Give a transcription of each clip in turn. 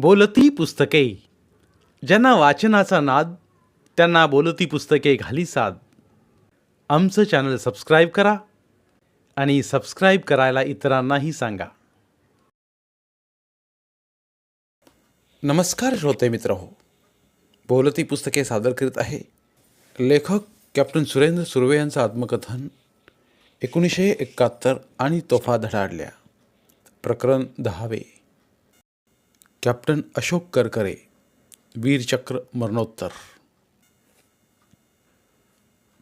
बोलती पुस्तके. ज्यांना वाचनाचा नाद त्यांना बोलती पुस्तके घाली साद. आमचं चॅनल सबस्क्राईब करा आणि सबस्क्राईब करायला इतरांनाही सांगा. नमस्कार श्रोते मित्र हो. बोलती पुस्तके सादर करीत आहे लेखक कॅप्टन सुरेंद्र सुर्वे यांचं आत्मकथन एकोणीसशे एकाहत्तर आणि तोफा धडाडल्या. प्रकरण दहावे. कॅप्टन अशोक करकरे वीरचक्र मरणोत्तर.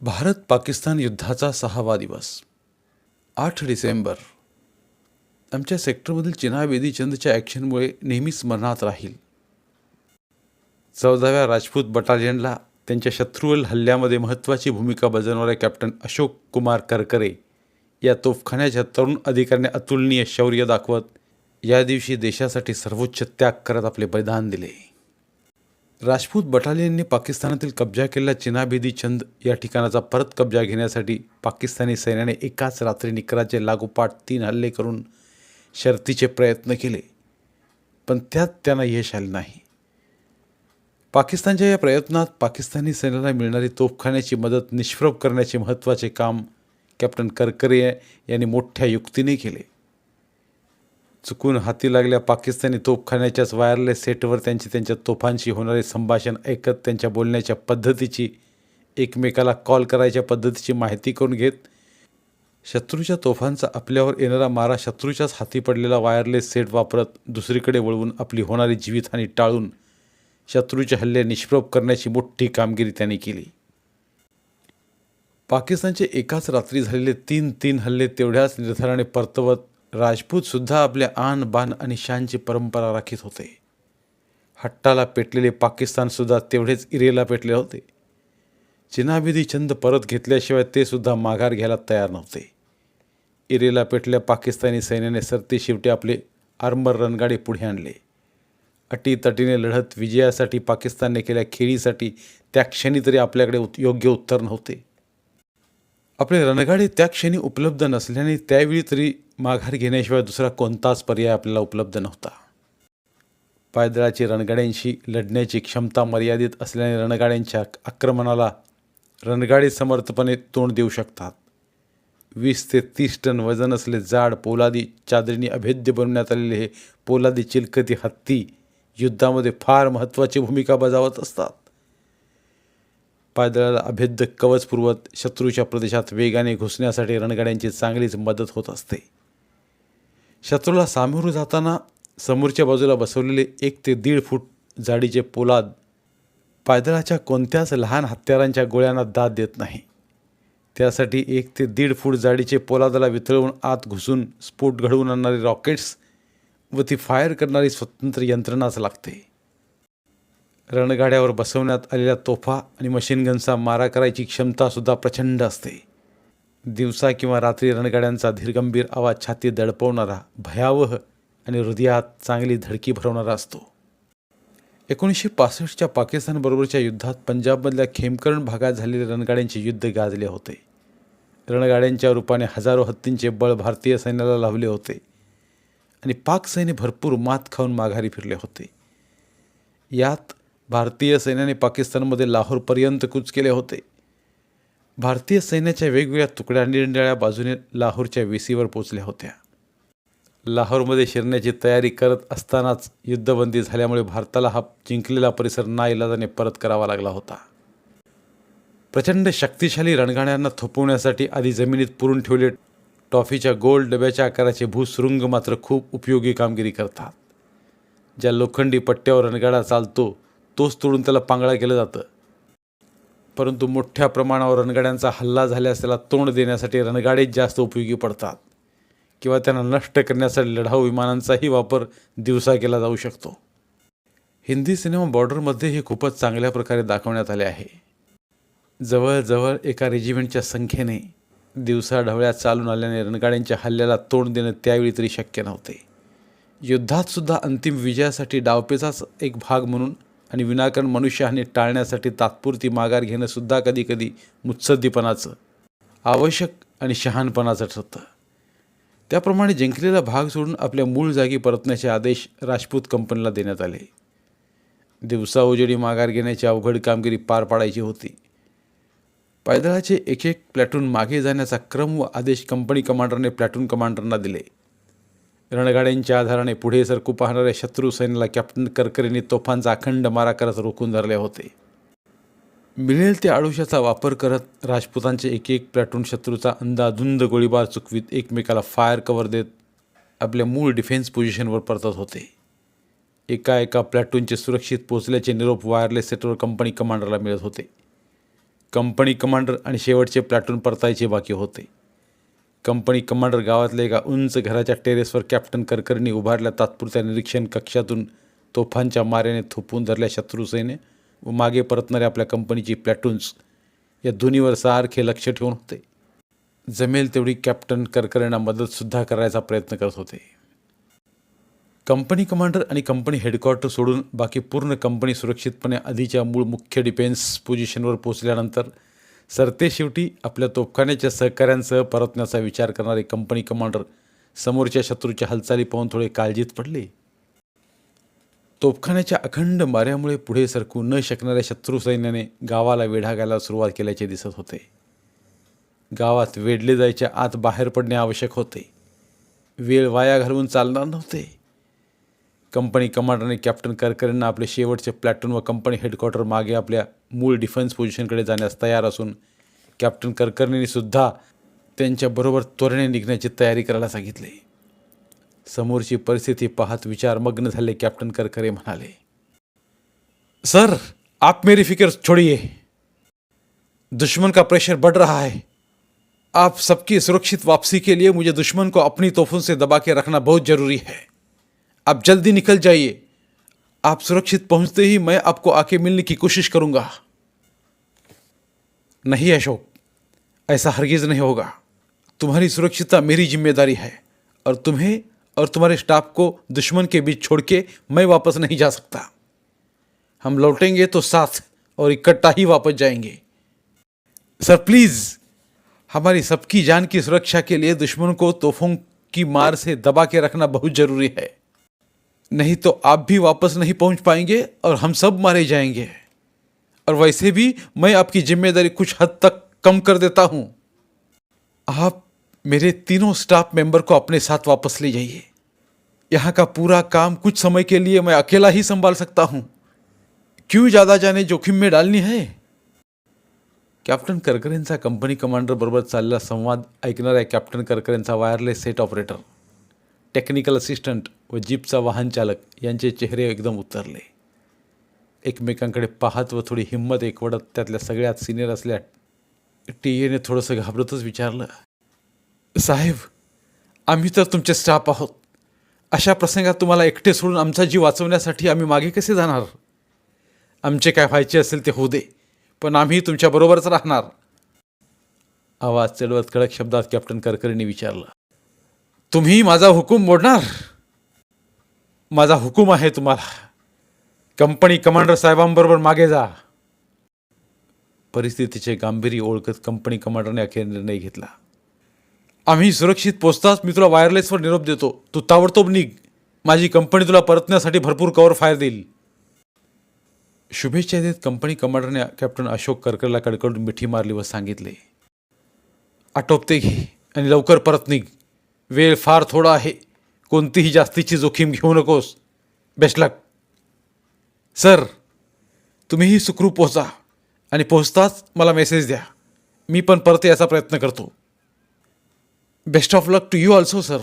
भारत पाकिस्तान युद्धाचा सहावा दिवस. आठ डिसेंबर. आमच्या सेक्टरमधील चिना बेदीचंदच्या ॲक्शनमुळे नेहमीच स्मरणात राहील. चौदाव्या राजपूत बटालियनला त्यांच्या शत्रूवरील हल्ल्यामध्ये महत्त्वाची भूमिका बजावणाऱ्या कॅप्टन अशोक कुमार करकरे या तोफखान्याच्या तरुण अधिकाऱ्याने अतुलनीय शौर्य दाखवत या दिवशी देशासाठी सर्वोच्च त्याग करत आपले बलिदान दिले. राजपूत बटालियनने पाकिस्तानातील कब्जा केलेला चिनाबेदी चंद या ठिकाणाचा परत कब्जा घेण्यासाठी पाकिस्तानी सैन्याने एकाच रात्री निकराचे लागोपाठ तीन हल्ले करून शर्तीचे प्रयत्न केले पण त्यात त्यांना यश आले नाही. पाकिस्तानच्या या प्रयत्नात पाकिस्तानी सैन्याला मिळणारी तोफखान्याची मदत निष्प्रभ करण्याचे महत्त्वाचे काम कॅप्टन करकरे यांनी मोठ्या युक्तीने केले. चुकून हाती लागल्या पाकिस्तानी तोफखान्याच्याच वायरलेस सेटवर त्यांची त्यांच्या तोफांशी होणारे संभाषण ऐकत त्यांच्या बोलण्याच्या पद्धतीची एकमेकाला कॉल करायच्या पद्धतीची माहिती करून घेत शत्रूच्या तोफांचा आपल्यावर येणारा मारा शत्रूच्याच हाती पडलेला वायरलेस सेट वापरत दुसरीकडे वळवून आपली होणारी जीवितहानी टाळून शत्रूचे हल्ले निष्प्रभ करण्याची मोठी कामगिरी त्यांनी केली. पाकिस्तानचे एकाच रात्री झालेले तीन तीन हल्ले तेवढ्याच निर्धाराने परतवत राजपूतसुद्धा आपल्या आन बान आणि शानची परंपरा राखीत होते. हट्टाला पेटलेले पाकिस्तानसुद्धा तेवढेच इरेला पेटले होते. चिनाबिदी छंद परत घेतल्याशिवाय ते सुद्धा माघार घ्यायला तयार नव्हते. इरेला पेटल्या पाकिस्तानी सैन्याने सरते शेवटी आपले आर्मर रणगाडे पुढे आणले. अटीतटीने लढत विजयासाठी पाकिस्तानने केल्या खेळीसाठी त्या क्षणी तरी आपल्याकडे उत योग्य उत्तर नव्हते. आपले रणगाडे त्या क्षणी उपलब्ध नसल्याने त्यावेळी तरी माघार घेण्याशिवाय दुसरा कोणताच पर्याय आपल्याला उपलब्ध नव्हता. पायदळाची रणगाड्यांशी लढण्याची क्षमता मर्यादित असल्याने रणगाड्यांच्या आक्रमणाला रणगाडे समर्थपणे तोंड देऊ शकतात. वीस ते तीस टन वजन असले जाड पोलादी चादरीने अभेद्य बनवण्यात आलेले हे पोलादी चिलकती हत्ती युद्धामध्ये फार महत्त्वाची भूमिका बजावत असतात. पायदळाला अभेद्य कवच पुरवत शत्रूच्या प्रदेशात वेगाने घुसण्यासाठी रणगाड्यांची चांगलीच मदत होत असते. शत्रूला सामोरं जाताना समोरच्या बाजूला बसवलेले एक ते दीड फूट जाडीचे पोलाद पायदळाच्या कोणत्याच लहान हत्यारांच्या गोळ्यांना दाद देत नाही. त्यासाठी एक ते दीड फूट जाडीचे पोलादाला वितळवून आत घुसून स्फोट घडवून आणणारे रॉकेट्स व ती फायर करणारी स्वतंत्र यंत्रणाच लागते. रणगाड्यावर बसवण्यात आलेल्या तोफा आणि मशीनगनचा मारा करायची क्षमतासुद्धा प्रचंड असते. दिवसा किंवा रात्री रणगाड्यांचा धीरगंभीर आवाज छाती दडपवणारा भयावह आणि हृदयात चांगली धडकी भरवणारा असतो. एकोणीसशे पासष्टच्या पाकिस्तानबरोबरच्या युद्धात पंजाबमधल्या खेमकरण भागात झालेले रणगाड्यांचे युद्ध गाजले होते. रणगाड्यांच्या रूपाने हजारो हत्तींचे बळ भारतीय सैन्याला लावले होते आणि पाक सैन्य भरपूर मात खाऊन माघारी फिरले होते. यात भारतीय सैन्याने पाकिस्तानमध्ये लाहोरपर्यंत कूच केले होते. भारतीय सैन्याच्या वेगवेगळ्या तुकड्या निरनिराळ्या बाजूने लाहोरच्या वेसीवर पोचल्या होत्या. लाहोरमध्ये शिरण्याची तयारी करत असतानाच युद्धबंदी झाल्यामुळे भारताला हा जिंकलेला परिसर नाईलाजाने परत करावा लागला होता. प्रचंड शक्तिशाली रणगाड्यांना थोपवण्यासाठी आधी जमिनीत पुरून ठेवले टॉफीच्या गोल डब्याच्या आकाराचे भूसुरुंग मात्र खूप उपयोगी कामगिरी करतात. ज्या लोखंडी पट्ट्यावर रणगाडा चालतो तोच तोडून त्याला पांगळा केलं जातं. परंतु मोठ्या प्रमाणावर रणगाड्यांचा हल्ला झाल्यास त्याला तोंड देण्यासाठी रणगाडेच जास्त उपयोगी पडतात किंवा त्यांना नष्ट करण्यासाठी लढाऊ विमानांचाही वापर दिवसा केला जाऊ शकतो. हिंदी सिनेमा बॉर्डरमध्ये हे खूपच चांगल्या प्रकारे दाखवण्यात आले आहे. जवळजवळ एका रेजिमेंटच्या संख्येने दिवसा ढवळ्या चालून आल्याने रणगाड्यांच्या हल्ल्याला तोंड देणं त्यावेळी तरी शक्य नव्हते. युद्धातसुद्धा अंतिम विजयासाठी डावपेचाच एक भाग म्हणून आणि विनाकारण मनुष्यहानी टाळण्यासाठी तात्पुरती माघार घेणंसुद्धा कधीकधी मुत्सद्दीपणाचं आवश्यक आणि शहानपणाचं ठरतं. त्याप्रमाणे जिंकलेला भाग सोडून आपल्या मूळ जागी परतण्याचे आदेश राजपूत कंपनीला देण्यात आले. दिवसा उजेडी माघार घेण्याची अवघड कामगिरी पार पाडायची होती. पायदळाचे एक एक प्लॅटून मागे जाण्याचा क्रम व आदेश कंपनी कमांडरने प्लॅटून कमांडरना दिले. रणगाड्यांच्या आधाराने पुढे सरकू पाहणाऱ्या शत्रू सैन्याला कॅप्टन करकरेने तोफांचा अखंड मारा करत रोखून धरले होते. मिळेल त्या आडुशाचा वापर करत राजपुतांचे एक एक प्लॅटून शत्रूचा अंदाधुंद गोळीबार चुकवीत एकमेकाला फायर कव्हर देत आपल्या मूळ डिफेन्स पोझिशनवर परतत होते. एका एका प्लॅटूनचे सुरक्षित पोचल्याचे निरोप वायरलेस सेटवर कंपनी कमांडरला मिळत होते. कंपनी कमांडर आणि शेवटचे प्लॅटून परतायचे बाकी होते. कंपनी कमांडर गावातल्या एका उंच घराच्या टेरेसवर कॅप्टन करकरणी उभारल्या तात्पुरत्या निरीक्षण कक्षातून तोफांच्या माऱ्याने थोपून धरल्या शत्रुसेने व मागे परतणाऱ्या आपल्या कंपनीची प्लॅटून्स या दोन्हीवर सारखे लक्ष ठेवून होते. जमेल तेवढी कॅप्टन करकरेंना मदतसुद्धा करायचा प्रयत्न करत होते. कंपनी कमांडर आणि कंपनी हेडक्वार्टर सोडून बाकी पूर्ण कंपनी सुरक्षितपणे आधीच्या मूळ मुख्य डिफेन्स पोझिशनवर पोचल्यानंतर सरते शेवटी आपल्या तोफखान्याच्या सहकाऱ्यांसह परतण्याचा विचार करणारे कंपनी कमांडर समोरच्या शत्रूच्या हालचाली पाहून थोडे काळजीत पडले. तोफखान्याच्या अखंड माऱ्यामुळे पुढे सरकू न शकणाऱ्या शत्रू सैन्याने गावाला वेढा घालायला सुरुवात केल्याचे दिसत होते. गावात वेढले जायच्या आत बाहेर पडणे आवश्यक होते. वेळ वाया घालवून चालणार नव्हते. कंपनी कमांडरने कॅप्टन करकरेंना आपले शेवटचे प्लॅटून व कंपनी हेडक्वार्टर मागे आपल्या मूळ डिफेन्स पोझिशनकडे जाण्यास तयार असून कॅप्टन करकर्णींनी सुद्धा त्यांच्याबरोबर त्वरेने निघण्याची तयारी करायला सांगितले. समोरची परिस्थिती पाहत विचारमग्न झाले कॅप्टन करकरे म्हणाले सर आप मेरी फिक्र छोड़िए. दुश्मन का प्रेशर बढ़ रहा है. आप सबकी सुरक्षित वापसी के लिए मुझे दुश्मन को अपनी तोफों से दबा के रखना बहुत जरूरी है. आप जल्दी निकल जाइए. आप सुरक्षित पहुँचते ही मैं आपको आके मिलने की कोशिश करूँगा। नहीं अशोक, ऐसा हरगिज नहीं होगा। तुम्हारी सुरक्षितता मेरी ज़िम्मेदारी है और तुम्हें और तुम्हारे स्टाफ को दुश्मन के बीच छोड़ के मैं वापस नहीं जा सकता। हम लौटेंगे तो साथ और इकट्ठा ही वापस जाएँगे। सर, प्लीज़, हमारी सबकी जान की सुरक्षा के लिए दुश्मन को तोहफों की मार से दबा के रखना बहुत ज़रूरी है। नहीं तो आप भी वापस नहीं पहुँच पाएँगे और हम सब मारे जाएँगे। और वैसे भी मैं आपकी ज़िम्मेदारी कुछ हद तक कम कर देता हूँ। आप मेरे तीनों स्टाफ मेंबर को अपने साथ वापस ले जाइए। यहाँ का पूरा काम कुछ समय के लिए मैं अकेला ही संभाल सकता हूँ। क्यों ज़्यादा जाने जोखिम में डालनी है? कॅप्टन करकरेंचा कंपनी कमांडर बरोबर चाललेला संवाद ऐकणाऱ्या captain करकरेंचा wireless set operator technical assistant व जीपचा वाहनचालक यांचे चेहरे एकदम उतरले. एकमेकांकडे पाहत व थोडी हिंमत एकवडत त्यातल्या सगळ्यात सिनियर असल्या टी एने थोडंसं घाबरतच विचारलं साहेब आम्ही तर तुमचे स्टाफ आहोत. अशा प्रसंगात तुम्हाला एकटे सोडून आमचा जीव वाचवण्यासाठी आम्ही मागे कसे जाणार? आमचे काय व्हायचे असेल ते होऊ दे पण आम्ही तुमच्याबरोबरच राहणार. आवाज चढवत कडक शब्दात कॅप्टन करकरेंनी विचारलं तुम्ही माझा हुकूम मोडणार. माझा हुकूम आहे तुम्हाला. कंपनी कमांडर साहेबांबरोबर मागे जा. परिस्थितीचे गांभीर्य ओळखत कंपनी कमांडरने अखेर निर्णय घेतला. आम्ही सुरक्षित पोचताच मी तुला वायरलेसवर निरोप देतो. तू ताबडतोब निघ. माझी कंपनी तुला परतण्यासाठी भरपूर कवर फायर देईल. शुभेच्छा देत कंपनी कमांडरने कॅप्टन अशोक करकरला कडकडून मिठी मारली व सांगितले. आटोपते घे आणि लवकर परत निघ. वेळ फार थोडा आहे. कोणतीही जास्तीची जोखीम घेऊ नकोस. बेस्ट लक सर तुम्हीही सुखरूप पोहोचा आणि पोहोचताच मला मेसेज द्या. मी पण परत याचा प्रयत्न करतो. Best of luck to you also sir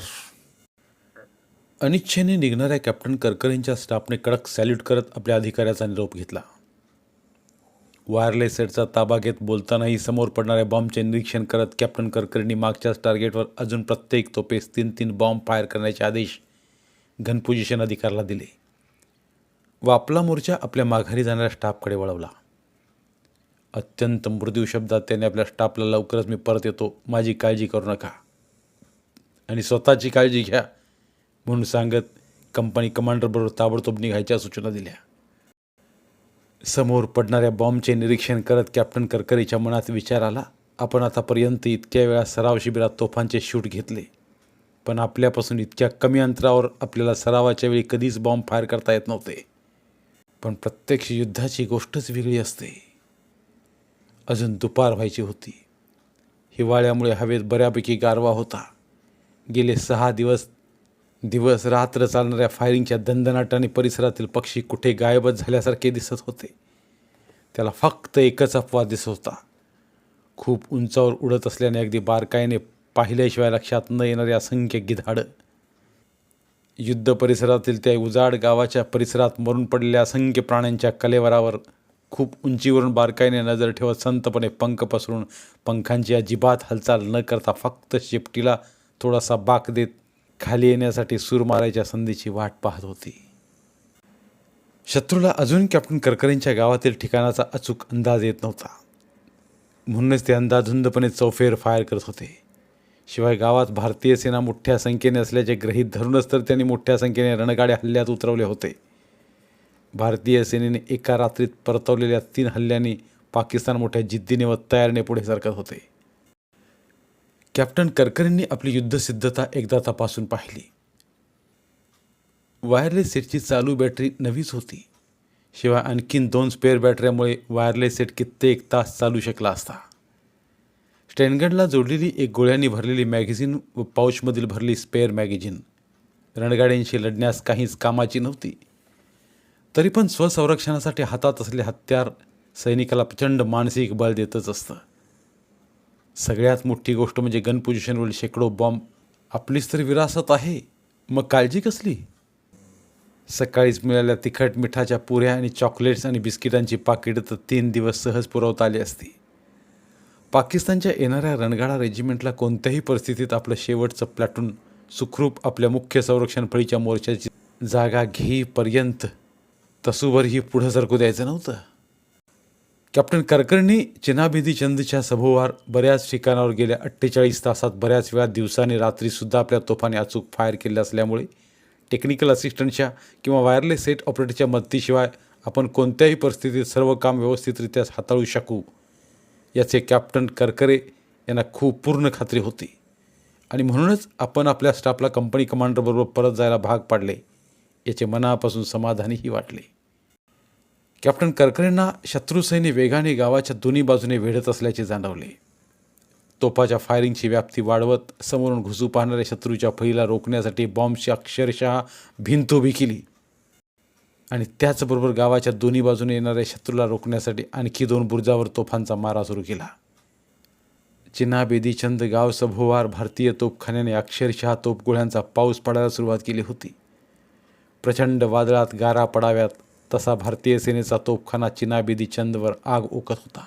अनिच्छेने निघणाऱ्या कॅप्टन करकरेंच्या स्टाफने कडक सॅल्यूट करत आपल्या अधिकाऱ्याचा निरोप घेतला. वायरलेस सेटचा ताबा घेत बोलतानाही समोर पडणाऱ्या बॉम्बचे निरीक्षण करत कॅप्टन करकरींनी मागच्याच टार्गेटवर अजून प्रत्येक तोपेस तीन तीन बॉम्ब फायर करण्याचे आदेश घनपोजिशन अधिकाऱ्याला दिले. व आपला मोर्चा आपल्या माघारी जाणाऱ्या स्टाफकडे वळवला. अत्यंत मृदू शब्दात त्याने आपल्या स्टाफला लवकरच मी परत येतो माझी काळजी करू नका. आणि स्वतःची काळजी घ्या म्हणून सांगत कंपनी कमांडरबरोबर ताबडतोब निघायच्या सूचना दिल्या. समोर पडणाऱ्या बॉम्बचे निरीक्षण करत कॅप्टन करकरेच्या मनात विचार आला. आपण आतापर्यंत इतक्या वेळा सराव शिबिरात तोफांचे शूट घेतले. पण आपल्यापासून इतक्या कमी अंतरावर आपल्याला सरावाच्या वेळी कधीच बॉम्ब फायर करता येत नव्हते. पण प्रत्यक्ष युद्धाची गोष्टच वेगळी असते. अजून दुपार व्हायची होती. हिवाळ्यामुळे हवेत बऱ्यापैकी गारवा होता. गेले सहा दिवस दिवस रात्र चालणाऱ्या फायरिंगच्या दणदणाटाने परिसरातील पक्षी कुठे गायबच झाल्यासारखे दिसत होते. त्याला फक्त एकच अपवाद दिसत होता. खूप उंचावर उडत असल्याने अगदी बारकाईने पाहिल्याशिवाय लक्षात न येणारे असंख्य गिधाडं. युद्ध परिसरातील त्या उजाड गावाच्या परिसरात मरून पडलेल्या असंख्य प्राण्यांच्या कलेवरावर खूप उंचीवरून बारकाईने नजर ठेवत संतपणे पंख पसरून पंखांची अजिबात हालचाल न करता फक्त शेपटीला थोडासा बाक देत खाली येण्यासाठी सूर मारायच्या संधीची वाट पाहत होती. शत्रूला अजून कॅप्टन करकरेंच्या गावातील ठिकाणाचा अचूक अंदाज येत नव्हता. म्हणूनच ते अंदाधुंदपणे चौफेर फायर करत होते. शिवाय गावात भारतीय सेना मोठ्या संख्येने असल्याचे गृहीत धरूनच तर त्यांनी मोठ्या संख्येने रणगाड्या हल्ल्यात उतरवले होते. भारतीय सेनेने एका रात्रीत परतवलेल्या तीन हल्ल्यांनी पाकिस्तान मोठ्या जिद्दीने व तयारीने पुढे सरकत होते. कॅप्टन करकरेंनी आपली युद्धसिद्धता एकदा तपासून पाहिली. वायरलेस सेटची चालू बॅटरी नवीच होती. शिवाय आणखीन दोन स्पेअर बॅटऱ्यामुळे वायरलेस सेट कित्येक तास चालू शकला असता. स्टँडगनला जोडलेली एक गोळ्यांनी भरलेली मॅगझिन व पाऊचमधील भरली स्पेअर मॅगझिन रणगाड्यांशी लढण्यास काहीच कामाची नव्हती. तरी पण स्वसंरक्षणासाठी हातात असले हत्यार सैनिकाला प्रचंड मानसिक बळ देतच असतं. सगळ्यात मोठी गोष्ट म्हणजे गन पोझिशनवरील शेकडो बॉम्ब आपलीच तर विरासत आहे. मग काळजी कसली? सकाळीच मिळाल्या तिखट मिठाच्या पुऱ्या आणि चॉकलेट्स आणि बिस्किटांची पाकिटं तर तीन दिवस सहज पुरवता आली असती. पाकिस्तानच्या येणाऱ्या रणगाडा रेजिमेंटला कोणत्याही परिस्थितीत आपलं शेवटचं प्लॅटून सुखरूप आपल्या मुख्य संरक्षण फळीच्या मोर्चाची जागा घेईपर्यंत तसूवरही पुढं सरकू द्यायचं नव्हतं. कॅप्टन करकर्णी चिनाबिदी चंदच्या सभोवार बऱ्याच ठिकाणावर गेल्या अठ्ठेचाळीस तासात बऱ्याच वेळा दिवसाने रात्रीसुद्धा आपल्या तोफाने अचूक फायर केले असल्यामुळे टेक्निकल असिस्टंटच्या किंवा वायरलेस सेट ऑपरेटरच्या मदतीशिवाय आपण कोणत्याही परिस्थितीत सर्व काम व्यवस्थितरित्या हाताळू शकू याचे कॅप्टन करकरे यांना खूप पूर्ण खात्री होती. आणि म्हणूनच आपण आपल्या स्टाफला कंपनी कमांडरबरोबर परत जायला भाग पाडले याचे मनापासून समाधानीही वाटले. कॅप्टन करकरेंना शत्रुसैन्य वेगाने गावाच्या दोन्ही बाजूने वेढत असल्याचे जाणवले. तोपाच्या फायरिंगची व्याप्ती वाढवत समोरून घुसू पाहणाऱ्या शत्रूच्या फैला रोखण्यासाठी बॉम्बची अक्षरशः भिंत उभी केली. आणि त्याचबरोबर गावाच्या दोन्ही बाजूने येणाऱ्या शत्रूला रोखण्यासाठी आणखी दोन बुर्जावर तोफांचा मारा सुरू केला. चिन्हा बेदीचंद गाव सभोवार भारतीय तोफखान्याने अक्षरशः तोफगोळ्यांचा पाऊस पडायला सुरुवात केली होती. प्रचंड वादळात गारा पडाव्यात. तसा भारतीय सेनेचा तोफखाना चिनाबेदी चंदवर आग ओकत होता.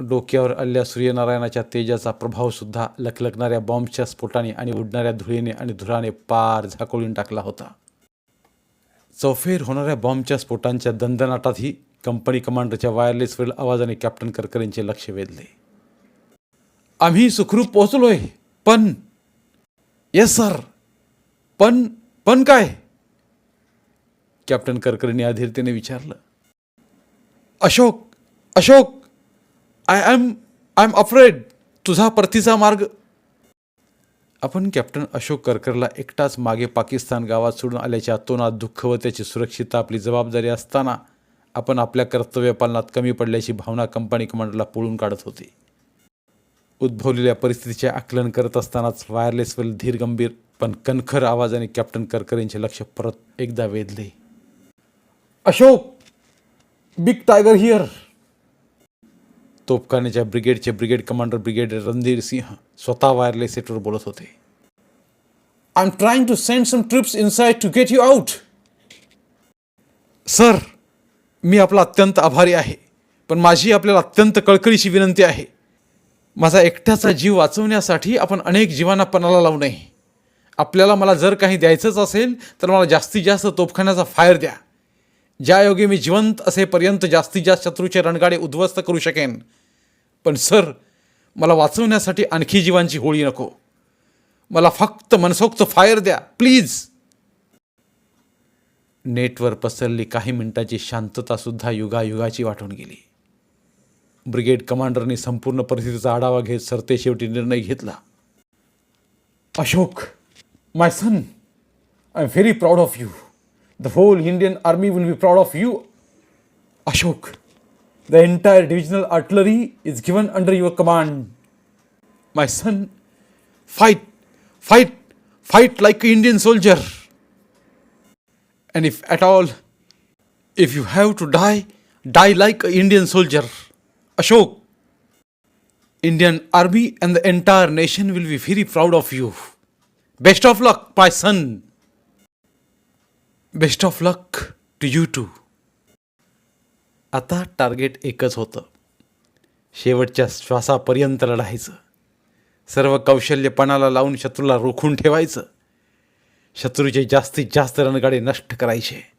डोक्यावर आलेल्या सूर्यनारायणाच्या तेजाचा प्रभावसुद्धा लखलखणाऱ्या बॉम्बच्या स्फोटाने आणि उडणाऱ्या धुळीने आणि धुराने पार झाकोळून टाकला होता. चौफेर होणाऱ्या बॉम्बच्या स्फोटांच्या दंदनाटातही कंपनी कमांडरच्या वायरलेसवरील आवाजाने कॅप्टन करकरेंचे लक्ष वेधले. आम्ही सुखरूप पोहोचलोय पण येस सर पण पण काय? कॅप्टन करकरेंनी अधीरतेने विचारलं. Ashok Ashok I am I am afraid तुझा परतीचा मार्ग. आपण कॅप्टन अशोक करकरला एकटाच मागे पाकिस्तान गावात सोडून आल्याच्या अतोनात दुःख व त्याची सुरक्षितता आपली जबाबदारी असताना आपण आपल्या कर्तव्य पालनात कमी पडल्याची भावना कंपनी कमांडरला पळून काढत होती. उद्भवलेल्या परिस्थितीचे आकलन करत असतानाच वायरलेसवरील धीर गंभीर पण कणखर आवाजाने कॅप्टन करकरेंचे लक्ष परत एकदा वेधले. अशोक बिग टायगर हिअर तोफखान्याच्या ब्रिगेडचे brigade commander brigadier Randhir Singh स्वतः वायरलेस सेटवर बोलत होते. I am trying to send some troops inside to get you out sir मी आपला अत्यंत आभारी आहे पण माझी आपल्याला अत्यंत कळकळीची विनंती आहे. माझा एकट्याचा जीव वाचवण्यासाठी आपण अनेक जीवांना पणाला लावू नये. आपल्याला मला जर काही द्यायचंच असेल तर मला जास्तीत जास्त तोफखान्याचा फायर द्या. ज्यायोगे मी जिवंत असेपर्यंत जास्तीत जास्त शत्रूचे रणगाडे उद्ध्वस्त करू शकेन. पण सर मला वाचवण्यासाठी आणखी जीवांची होळी नको. मला फक्त मनसोक्त फायर द्या प्लीज. नेटवर पसरली काही मिनिटाची शांततासुद्धा युगायुगाची वाटून गेली. ब्रिगेड कमांडरने संपूर्ण परिस्थितीचा आढावा घेत सरते शेवटी निर्णय घेतला. Ashok my son I am very proud of you. The whole Indian army will be proud of you. Ashok, the entire divisional artillery is given under your command. My son, fight, fight, fight like an Indian soldier. And if at all, if you have to die, die like an Indian soldier. Ashok, Indian army and the entire nation will be very proud of you. Best of luck, my son. Best of luck to you too आता target एकच होतं. शेवटच्या श्वासापर्यंत लढायचं. सर्व कौशल्यपणाला लावून शत्रूला रोखून ठेवायचं. शत्रूचे जास्तीत जास्त रणगाडे नष्ट करायचे.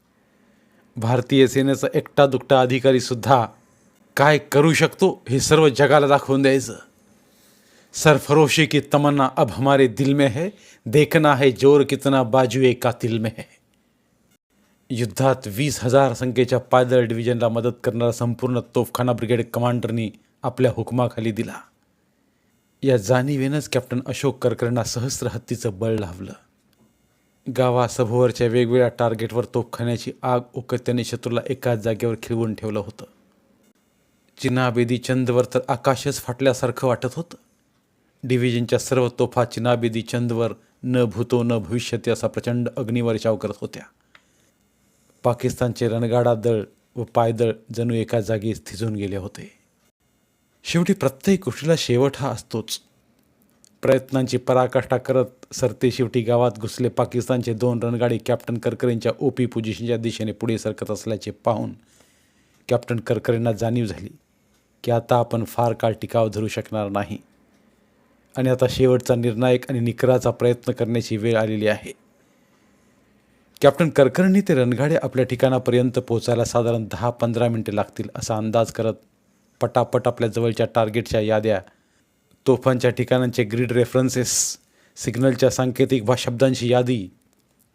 भारतीय सेनेचा एकटा दुकटा अधिकारीसुद्धा काय करू शकतो हे सर्व जगाला दाखवून द्यायचं. सरफरोशी की तमन्ना अब हमारे दिल में है देखना है जोर कितना बाजू एका दिल में है. युद्धात वीस हजार संख्येच्या पायदळ डिव्हिजनला मदत करणारा संपूर्ण तोफखाना ब्रिगेड कमांडरनी आपल्या हुकमाखाली दिला. या जाणीवेनंच कॅप्टन अशोक करकरांना सहस्र हत्तीचं बळ लाभलं. गावासभोवरच्या वेगवेगळ्या टार्गेटवर तोफखान्याची आग उकत्याने शत्रूला एकाच जागेवर खिळवून ठेवलं होतं. चिनाबेदी चंदवर तर आकाशच फाटल्यासारखं वाटत होतं. डिव्हिजनच्या सर्व तोफा चिनाबेदी चंदवर न भूतो न भविष्यती असा प्रचंड अग्निवर्षाव करत होत्या. पाकिस्तानचे रणगाडा दळ व पायदळ जणू एका जागी थिजून गेले होते. शेवटी प्रत्येक गोष्टीला शेवट हा असतोच. प्रयत्नांची पराकाष्ठा करत सरते शेवटी गावात घुसले. पाकिस्तानचे दोन रणगाडी कॅप्टन करकरेंच्या ओपी पोझिशनच्या दिशेने पुढे सरकत असल्याचे पाहून कॅप्टन करकरेंना जाणीव झाली की आता आपण फार काळ टिकाव धरू शकणार नाही. आणि आता शेवटचा निर्णायक आणि निकराचा प्रयत्न करण्याची वेळ आलेली आहे. कॅप्टन करकर्णी ते रणगाडे आपल्या ठिकाणापर्यंत पोहोचायला साधारण दहा पंधरा मिनटे लागतील असा अंदाज करत पटापट आपल्या जवळच्या टार्गेटच्या याद्या तोफांच्या ठिकाणांचे ग्रीड रेफरन्सेस सिग्नलच्या सांकेतिक भा शब्दांची यादी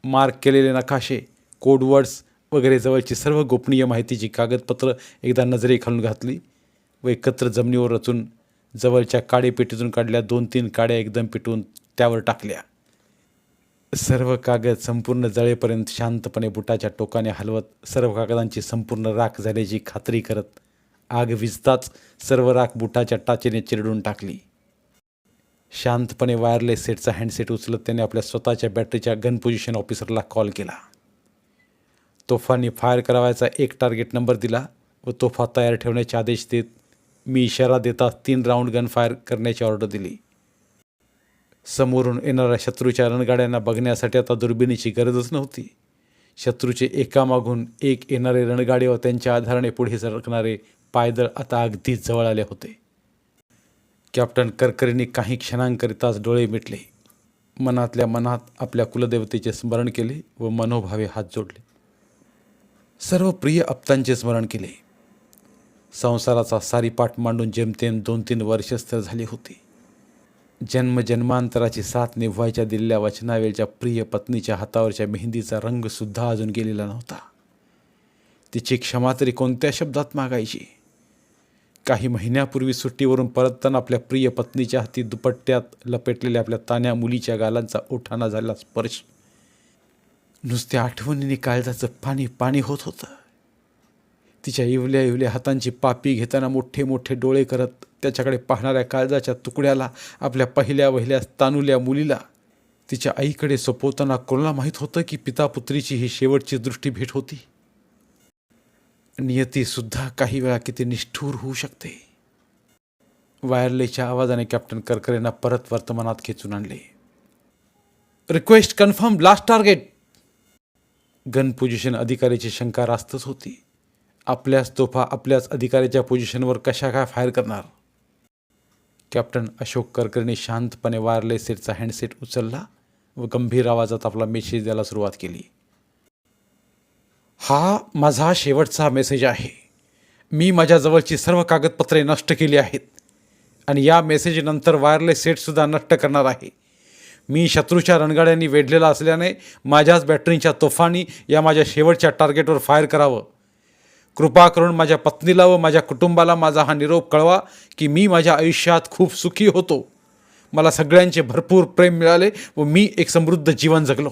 मार्क केलेले नकाशे कोडवर्ड्स वगैरे जवळची सर्व गोपनीय माहितीची कागदपत्र एकदा नजरेखालून घातली व एकत्र जमिनीवर रचून जवळच्या काडेपेटीतून काढल्या दोन तीन काड्या एकदम पेटवून त्यावर टाकल्या. सर्व कागद संपूर्ण जळेपर्यंत शांतपणे बुटाच्या टोकाने हलवत सर्व कागदांची संपूर्ण राख झाल्याची खात्री करत आग विजताच सर्व राख बुटाच्या टाचेने चिरडून टाकली. शांतपणे वायरलेस सेटचा हँडसेट उचलत त्याने आपल्या स्वतःच्या बॅटरीच्या गन पोझिशन ऑफिसरला कॉल केला. तोफांनी फायर करावायचा एक टार्गेट नंबर दिला व तोफा तयार ठेवण्याचे आदेश देत मी इशारा देताच तीन राऊंड गन फायर करण्याची ऑर्डर दिली. समोरून येणाऱ्या शत्रूच्या रणगाड्यांना बघण्यासाठी आता दुर्बिणीची गरजच नव्हती. शत्रूचे एकामागून एक येणारे रणगाडे व त्यांच्या आधाराने पुढे सरकणारे पायदळ आता अगदीच जवळ आले होते. कॅप्टन करकरींनी काही क्षणांकरिताच डोळे मिटले. मनातल्या मनात आपल्या कुलदेवतेचे स्मरण केले व मनोभावे हात जोडले. सर्व प्रिय आप्तांचे स्मरण केले. संसाराचा सारीपाठ मांडून जेमतेम दोन तीन वर्षस्थ झाली होती. जन्मजन्मांतराची साथ निभवायच्या दिलेल्या वचनावेळच्या प्रिय पत्नीच्या हातावरच्या मेहंदीचा रंगसुद्धा अजून गेलेला नव्हता. तिची क्षमा तरी कोणत्या शब्दात मागायची? काही महिन्यापूर्वी सुट्टीवरून परतताना आपल्या प्रिय पत्नीच्या हाती दुपट्ट्यात लपेटलेल्या आपल्या तान्या मुलीच्या गालांचा उठाणा झालेला स्पर्श. नुसत्या आठवणीने काळजाचं पाणी पाणी होत होतं. तिच्या इवल्या इवल्या हातांची पापी घेताना मोठे मोठे डोळे करत त्याच्याकडे पाहणाऱ्या काळजाच्या तुकड्याला आपल्या पहिल्या वहिल्या तानुल्या मुलीला तिच्या आईकडे सोपवताना कोणाला माहीत होतं की पिता पुत्रीची ही शेवटची दृष्टी भेट होती नियतीसुद्धा काही वेळा किती निष्ठूर होऊ शकते. वायरलेच्या आवाजाने कॅप्टन करकरेंना परत वर्तमानात खेचून आणले. Request confirm last target. Gun position अधिकाऱ्याची शंका रास्तच होती. आपल्याच तोफा आपल्याच अधिकाऱ्याच्या पोझिशनवर कशा काय फायर करणार? कॅप्टन अशोक करकरेने शांतपणे वायरलेस सेटचा हँडसेट उचलला व गंभीर आवाजात आपला मेसेज द्यायला सुरुवात केली. हा माझा शेवटचा मेसेज आहे. मी माझ्याजवळची सर्व कागदपत्रे नष्ट केली आहेत आणि या मेसेजनंतर वायरलेस सेटसुद्धा नष्ट करणार आहे. मी शत्रूच्या रणगाड्यांनी वेढलेला असल्याने माझ्याच बॅटरीच्या तोफांनी या माझ्या शेवटच्या टार्गेटवर फायर करावं. कृपा करून माझ्या पत्नीला व माझ्या कुटुंबाला माझा हा निरोप कळवा की मी माझ्या आयुष्यात खूप सुखी होतो. मला सगळ्यांचे भरपूर प्रेम मिळाले व मी एक समृद्ध जीवन जगलो.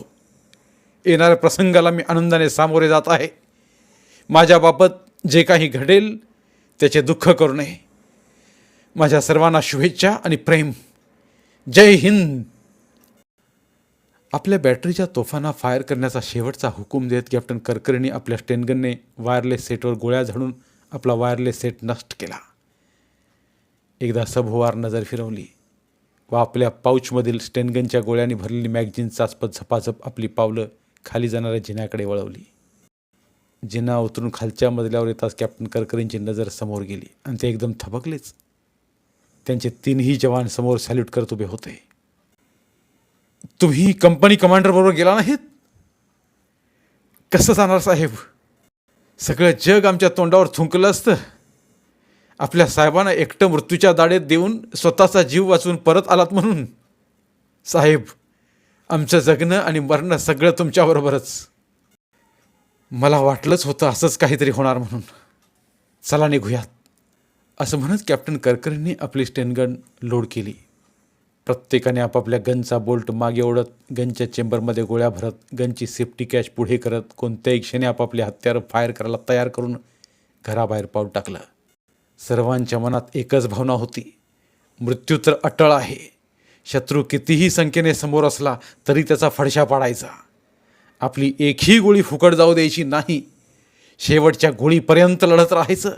येणाऱ्या प्रसंगाला मी आनंदाने सामोरे जात आहे. माझ्याबाबत जे काही घडेल त्याचे दुःख करू नये. माझ्या सर्वांना शुभेच्छा आणि प्रेम. जय हिंद. आपल्या बॅटरीच्या तोफांना फायर करण्याचा शेवटचा हुकूम देत कॅप्टन करकरेंनी आपल्या स्टेनगनने वायरलेस सेटवर गोळ्या झाडून आपला वायरलेस सेट नष्ट केला. एकदा सभोवार नजर फिरवली व आपल्या पाऊचमधील स्टेनगनच्या गोळ्यांनी भरलेली मॅगझिन चाचपत झपाझप आपली पावलं खाली जाणाऱ्या जिन्याकडे वळवली. जिना उतरून खालच्या मजल्यावर येताच कॅप्टन करकरेंची नजर समोर गेली आणि ते एकदम थबकलेच. त्यांचे तीनही जवान समोर सॅल्यूट करत उभे होते. तुम्ही कंपनी कमांडर बरोबर गेला नाहीत कसं जाणार साहेब? सगळं जग आमच्या तोंडावर थुंकलं असतं. आपल्या साहेबांना एकटं मृत्यूच्या दाढेत देऊन स्वतःचा जीव वाचवून परत आलात म्हणून. साहेब आमचं जगणं आणि मरणं सगळं तुमच्याबरोबरच मला वाटलंच होतं असंच काहीतरी होणार म्हणून. चला निघूयात. असं म्हणत कॅप्टन करकरेंनी आपली स्टेनगन लोड केली. प्रत्येकाने आपापल्या गनचा बोल्ट मागे ओढत गनच्या चेंबरमध्ये गोळ्या भरत गनची सेफ्टी कॅच पुढे करत कोणत्याही क्षणी आपापले हत्यारं फायर करायला तयार करून घराबाहेर पाऊल टाकलं. सर्वांच्या मनात एकच भावना होती. मृत्यू तर अटळ आहे. शत्रू कितीही संख्येने समोर असला तरी त्याचा फडशा पाडायचा. आपली एकही गोळी फुकट जाऊ द्यायची नाही. शेवटच्या गोळीपर्यंत लढत राहायचं.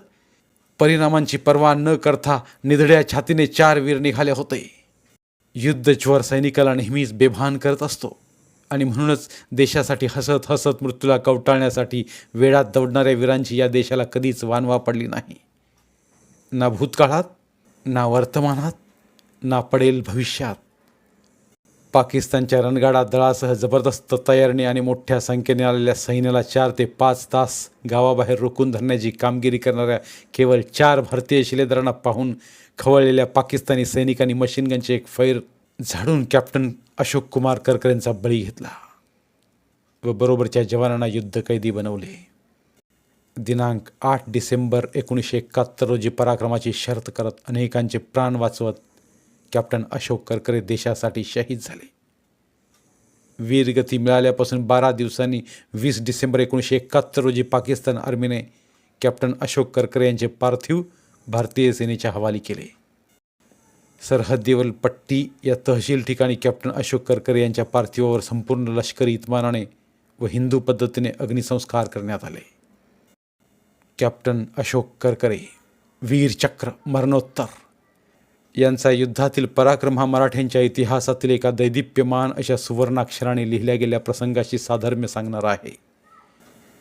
परिणामांची पर्वा न करता निधड्या छातीने चार वीर निघाले होते. युद्धज्वर सैनिकाला नेहमीच बेभान करत असतो. आणि म्हणूनच देशासाठी हसत हसत मृत्यूला कवटाळण्यासाठी वेळात दौडणाऱ्या वीरांची या देशाला कधीच वानवा पडली नाही. ना भूतकाळात ना वर्तमानात ना पडेल भविष्यात. पाकिस्तानच्या रणगाडा दळासह जबरदस्त तयारीने आणि मोठ्या संख्येने आलेल्या सैन्याला चार ते पाच तास गावाबाहेर रोखून धरण्याची कामगिरी करणाऱ्या केवळ चार भारतीय शिलेदारांना पाहून खवळलेल्या पाकिस्तानी सैनिकांनी मशीनगनचे एक फैर झाडून कॅप्टन अशोक कुमार करकरेंचा बळी घेतला व बरोबरच्या जवानांना युद्धकैदी बनवले. दिनांक आठ डिसेंबर एकोणीसशे एकाहत्तर रोजी पराक्रमाची शर्त करत अनेकांचे प्राण वाचवत कॅप्टन अशोक करकरे देशासाठी शहीद झाले. वीरगती मिळाल्यापासून बारा दिवसांनी वीस डिसेंबर एकोणीसशे एकाहत्तर रोजी पाकिस्तान आर्मीने कॅप्टन अशोक करकरे यांचे पार्थिव भारतीय सेनेच्या हवाली केले. सरहद्दीवरील पट्टी या तहसील ठिकाणी कॅप्टन अशोक करकरे यांच्या पार्थिवावर संपूर्ण लष्करी इतमानाने व हिंदू पद्धतीने अग्निसंस्कार करण्यात आले. कॅप्टन अशोक करकरे वीरचक्र मरणोत्तर यांचा युद्धातील पराक्रम हा मराठ्यांच्या इतिहासातील एका दैदिप्यमान अशा सुवर्णाक्षराने लिहिल्या गेल्या प्रसंगाशी साधर्म्य सांगणार आहे.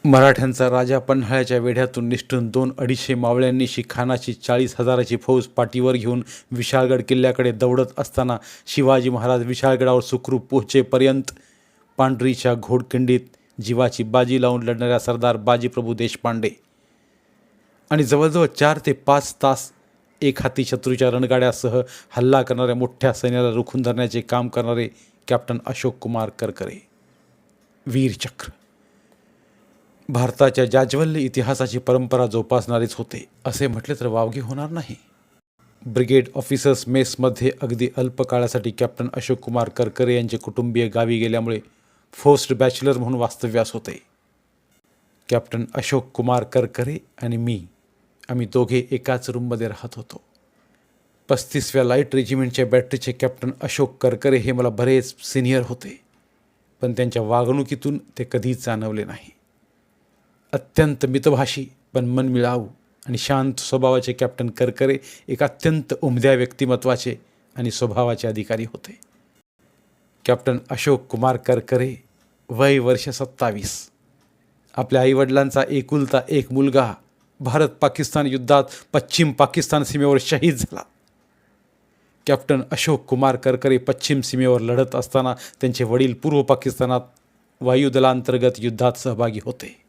मराठ्यांचा राजा पन्हाळ्याच्या वेढ्यातून निष्ठून दोन अडीचशे मावळ्यांनी शिखानाची चाळीस हजाराची फौज पाठीवर घेऊन विशाळगड किल्ल्याकडे दौडत असताना शिवाजी महाराज विशाळगडावर सुखरूप पोहोचेपर्यंत पांढरीच्या घोडखिंडीत जीवाची बाजी लावून लढणाऱ्या सरदार बाजीप्रभू देशपांडे. आणि जवळजवळ चार ते पाच तास एक हाती शत्रूच्या रणगाड्यासह हल्ला करणाऱ्या मोठ्या सैन्याला रोखून धरण्याचे काम करणारे कॅप्टन अशोक कुमार करकरे. वीरचक्र भारताच्या जाज्वल्य इतिहासाची परंपरा जोपासणारेच होते असे म्हटले तर वावगे होणार नाही. ब्रिगेड ऑफिसर्स मेसमध्ये अगदी अल्प काळासाठी कॅप्टन अशोक कुमार करकरे यांचे कुटुंबीय गावी गेल्यामुळे फोस्ट बॅचलर म्हणून वास्तव्यास होते. कॅप्टन अशोक कुमार करकरे आणि मी आम्ही दोघे एकाच रूममध्ये राहत होतो. पस्तीसव्या लाइट रेजिमेंटच्या बॅटरीचे कॅप्टन अशोक करकरे हे मला बरेच सिनियर होते पण त्यांच्या वागणुकीतून ते कधीच जाणवले नाही. अत्यंत मितभाषी पण मनमिळावू आणि शांत स्वभावाचे कॅप्टन करकरे एक अत्यंत उमद्या व्यक्तिमत्वाचे आणि स्वभावाचे अधिकारी होते. कॅप्टन अशोक कुमार करकरे वय वर्ष सत्तावीस. आपल्या आईवडिलांचा एकुलता एक मुलगा भारत पाकिस्तान युद्धात पश्चिम पाकिस्तान सीमेवर शहीद झाला. कॅप्टन अशोक कुमार करकरे पश्चिम सीमेवर लढत असताना त्यांचे वडील पूर्व पाकिस्तानात वायुदलांतर्गत युद्धात सहभागी होते.